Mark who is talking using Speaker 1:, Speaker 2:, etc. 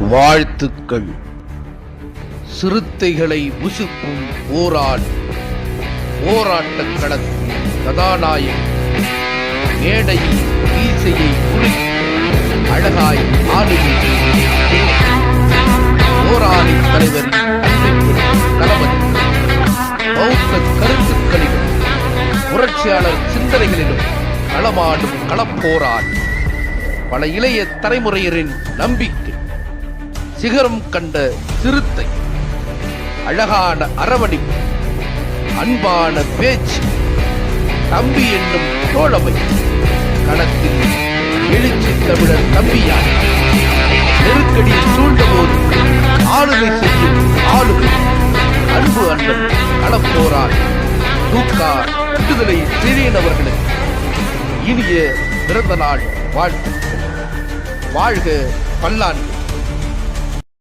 Speaker 1: வாழ்த்துக்கள். சிறுத்தைகளை உசுக்கும் போராள் போராட்டக் களத்தில் கதாநாயகன். மேடையில் மீசையை குலுக்கி அழகாய் ஆடுகிறார் போராளி தலைவர் தளபதி பௌத்த கருத்துக்களிலும் புரட்சியாளர் சிந்தனைகளிலும் களமாடும் களப்போராள் பல இளைய தலைமுறையரின் நம்பிக்கை சிகரம் கண்ட சிறுத்தை அழகான அரவணைப்பு அன்பான பேச்சு தம்பி என்னும் தோழமை களத்தில் எழுச்சி தமிழர் தம்பியார் நெருக்கடியில் சூழ்ந்தபோது ஆளுகை செய்யும் ஆளுகை அன்பு அன்பன் களப்போரால் தூக்கா விடுதலை சிறியன் அவர்களுக்கு இனிய பிறந்த நாள் வாழ்த்துக்கள். வாழ்க பல்லாண்டு.